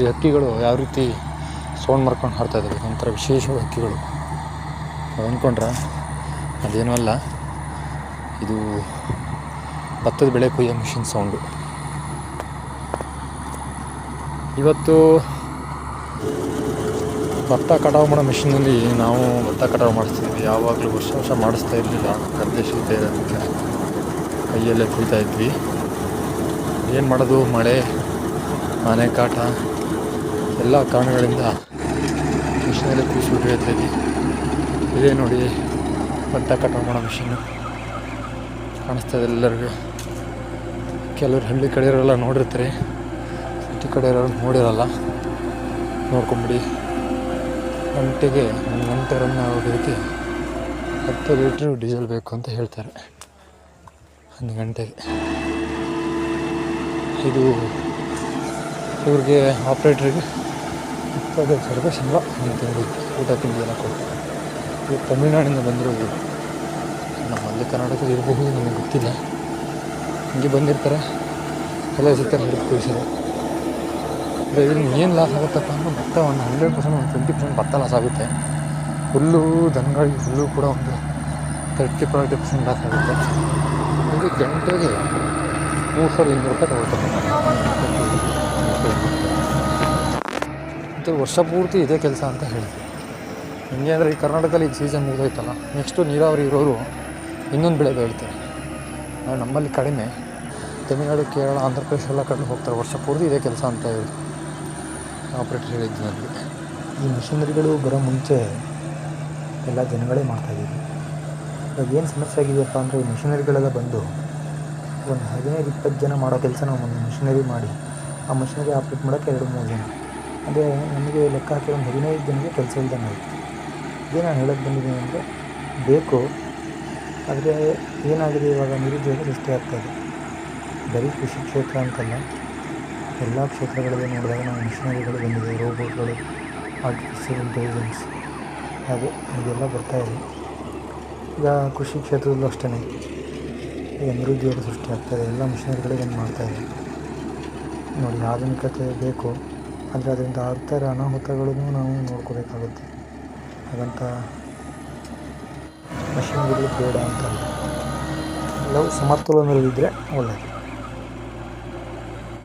ನೋಡಿ ಹಕ್ಕಿಗಳು ಯಾವ ರೀತಿ ಸೌಂಡ್ ಮಾಡ್ಕೊಂಡು ಹಾಡ್ತಾ ಇದ್ದಾವೆ ಒಂಥರ ವಿಶೇಷವಾದ ಹಕ್ಕಿಗಳು. ನಾವು ಅಂದ್ಕೊಂಡ್ರೆ ಅದೇನೂ ಅಲ್ಲ, ಇದು ಭತ್ತದ ಬೆಳೆ ಕೊಯ್ಯೋ ಮಿಷಿನ್ ಸೌಂಡು. ಇವತ್ತು ಭತ್ತ ಕಟಾವು ಮಾಡೋ ಮಿಷಿನಲ್ಲಿ ನಾವು ಭತ್ತ ಕಟಾವು ಮಾಡಿಸ್ತಿದ್ವಿ. ಯಾವಾಗಲೂ ವರ್ಷ ವರ್ಷ ಮಾಡಿಸ್ತಾ ಇರಲಿಲ್ಲ. ಗದ್ದೆ ಶೀತ ಇರೋದಕ್ಕೆ ಕೈಯಲ್ಲೇ ಕುಯ್ತಾ ಇದ್ವಿ. ಏನು ಮಾಡೋದು? ಮಳೆ, ಮನೆ ಕಾಟ ಎಲ್ಲ ಕಾರಣಗಳಿಂದ ಮಿಷಿನಲ್ಲಿ ಕೃಷಿ ಇದ್ವಿ ಇದೇ ನೋಡಿ ಭತ್ತ ಕಟಾವು ಮಾಡೋ ಮಿಷಿನ್ನು. ಕಾಣಿಸ್ತಾ ಇದೆ ಎಲ್ಲರಿಗೂ. ಕೆಲವರು ಹಳ್ಳಿ ಕಡೆ ಇರೋಲ್ಲ ನೋಡಿರ್ತಾರೆ, ಸಿಟಿ ಕಡೆ ಇರೋರು ನೋಡಿರಲ್ಲ. ನೋಡ್ಕೊಂಬಿಡಿ. ಗಂಟೆಗೆ ಒಂದು ಗಂಟೆ ರನ್ ಆಗೋದಕ್ಕೆ ಹತ್ತು ಲೀಟ್ರ್ ಡೀಸೆಲ್ ಬೇಕು ಅಂತ ಹೇಳ್ತಾರೆ. ಒಂದು ಗಂಟೆಗೆ. ಇದು ಇವ್ರಿಗೆ ಆಪ್ರೇಟ್ರಿಗೆ ಇಪ್ಪತ್ತೈದು ರೂಪಾಯಿ ಸಂಬಳ ಒಂದು ತಿಂಗಳಿಗೆ ಊಟ ತಿಂಡಿ ಎಲ್ಲ ಕೊಡ್ತಾರೆ ಇವ್ರು ತಮಿಳ್ನಾಡಿಂದ ಬಂದಿರೋದು ನಮ್ಮ ಅಲ್ಲಿ ಕರ್ನಾಟಕದಲ್ಲಿ ಇರಬಹುದು ನಮಗೆ ಗೊತ್ತಿಲ್ಲ. ಹಿಂಗೆ ಬಂದಿರ್ತಾರೆ. ಎಲ್ಲ ಸಿಗ್ತಾರೆ ಹಿಡಿದು ಇದ್ರಿಂದ ಏನು ಲಾಸ್ ಆಗುತ್ತಪ್ಪ ಅಂದ್ರೆ ಭತ್ತ ಒಂದು ಹಂಡ್ರೆಡ್ ಪರ್ಸೆಂಟ್, ಒಂದು ಟ್ವೆಂಟಿ ಪರ್ಸೆಂಟ್ ಭತ್ತ ಲಾಸ್ ಆಗುತ್ತೆ. ಹುಲ್ಲು ದನಗಳಿಗೆ ಹುಲ್ಲು ಕೂಡ ಒಂದು ತರ್ಟಿ ಫಾರ್ಟಿ ಪರ್ಸೆಂಟ್ ಲಾಸ್ ಆಗುತ್ತೆ. ಇದು ಗಂಟೆಗೆ ಮೂರು ಸಾವಿರದ ಇನ್ನೂರು ರೂಪಾಯಿ ತಗೊಳ್ತಾರೆ. ಮತ್ತು ವರ್ಷ ಪೂರ್ತಿ ಇದೇ ಕೆಲಸ ಅಂತ ಹೇಳ್ತೀವಿ. ಹಿಂಗೆ ಅಂದರೆ ಈ ಕರ್ನಾಟಕದಲ್ಲಿ ಈಗ ಸೀಸನ್ ಮುಗಿದೋಯ್ತಲ್ಲ ನೆಕ್ಸ್ಟು ನೀರಾವರಿ ಇರೋರು ಇನ್ನೊಂದು ಬೆಳೆ ಬೆಳಿತಾರೆ. ನಮ್ಮಲ್ಲಿ ಕಡಿಮೆ. ತಮಿಳ್ನಾಡು, ಕೇರಳ, ಆಂಧ್ರ ಪ್ರದೇಶ ಎಲ್ಲ ಕಡೆ ಹೋಗ್ತಾರೆ, ವರ್ಷ ಪೂರ್ತಿ ಇದೇ ಕೆಲಸ ಅಂತ ಹೇಳಿ ಆಪ್ರೇಟರ್ ಹೇಳಿದ್ದು ನನಗೆ. ಈ ಮಿಷನರಿಗಳು ಬರೋ ಮುಂಚೆ ಎಲ್ಲ ಜನಗಳೇ ಮಾಡ್ತಾಯಿದ್ದೀವಿ ಇವಾಗ ಏನು ಸಮಸ್ಯೆ ಆಗಿದೆಯಪ್ಪ ಅಂದರೆ ಈ ಮಿಷನರಿಗಳೆಲ್ಲ ಬಂದು ಒಂದು ಹದಿನೈದು, ಇಪ್ಪತ್ತು ಜನ ಮಾಡೋ ಕೆಲಸ ನಾವು ಒಂದು ಮಿಷನರಿ ಮಾಡಿ, ಆ ಮಿಷನರಿ ಆಪ್ರೇಟ್ ಮಾಡೋಕ್ಕೆ ಎರಡು, ಮೂರು ಜನ. ಅದೇ ನಮಗೆ ಲೆಕ್ಕ ಹಾಕಿ ಒಂದು ಹದಿನೈದು ಜನಕ್ಕೆ ಕೆಲಸ ಇಲ್ದಂಗೆ ಆಯಿತು. ಇದೇ ನಾನು ಹೇಳೋಕ್ಕೆ ಬಂದಿದ್ದೀನಿ ಅಂದರೆ ಬೇಕು, ಆದರೆ ಏನಾಗಿದೆ ಇವಾಗ ನಿರುದ್ಯೋಗ ಸೃಷ್ಟಿ ಆಗ್ತಾಯಿದೆ ಬರೀ ಕೃಷಿ ಕ್ಷೇತ್ರ ಅಂತಲ್ಲ, ಎಲ್ಲ ಕ್ಷೇತ್ರಗಳಲ್ಲಿ ನೋಡಿದಾಗ ನಾವು ಮಿಷನರಿಗಳು ಬಂದಿದೆ, ರೋಬೋಟ್ಗಳು ಆರ್ಟಿಫಿಷಿಯಲ್ ಇಂಟೆಲಿಜೆನ್ಸ್ ಹಾಗೆ ಇದೆಲ್ಲ ಬರ್ತಾ ಇದೆ. ಈಗ ಕೃಷಿ ಕ್ಷೇತ್ರದಲ್ಲೂ ಅಷ್ಟೇ ಈಗ ನಿರುದ್ಯೋಗ ಸೃಷ್ಟಿ ಆಗ್ತಾಯಿದೆ ಎಲ್ಲ ಮಿಷನರಿಗಳೇ ಮಾಡ್ತಾ ಮಾಡ್ತಾಯಿದೆ ನೋಡಿ ಆಧುನಿಕತೆ ಬೇಕು ಆದರೆ ಅದರಿಂದ ಆಗ್ತಾ ಇರೋ ಅನಾಹುತಗಳನ್ನು ನಾವು ನೋಡ್ಕೋಬೇಕಾಗುತ್ತೆ. ಹಾಗಂತ ಮಷಿನ್ಗಳು ಬೇಡ ಅಂತ. ಎಲ್ಲವೂ ಸಮತೋಲನದಲ್ಲಿದ್ದರೆ ಒಳ್ಳೆಯದು